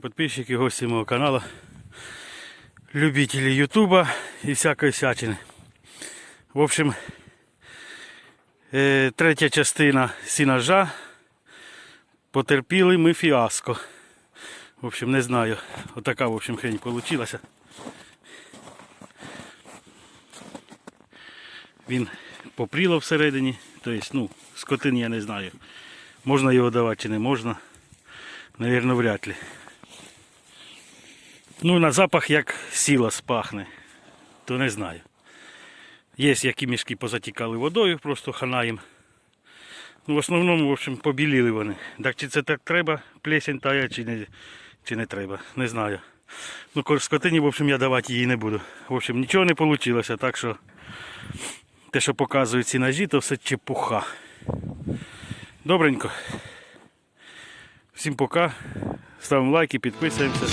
підписчики, гості мого каналу, любителі Ютуба і всякої всячини. В общем, е, третя частина сінажа. Потерпіли ми фіаско. В общем, не знаю. Отака, в общем, хрень получилася. Він попріло всередині. Тобто, ну, скотин я не знаю. Можна його давати чи не можна. Навірно, вряд ли. Ну, на запах як сіла спахне, то не знаю. Є які мішки позатікали водою, просто хана їм. Ну, в основному, в общем, побіліли вони. Так чи це так треба, плесень тає, чи не, чи не треба, не знаю. Ну, скотині, в общем, я давати її не буду. В общем, нічого не вийшло, так що те, що показують ці ножі, то все чепуха. Добренько. Всім пока. Ставимо лайки, підписуємося.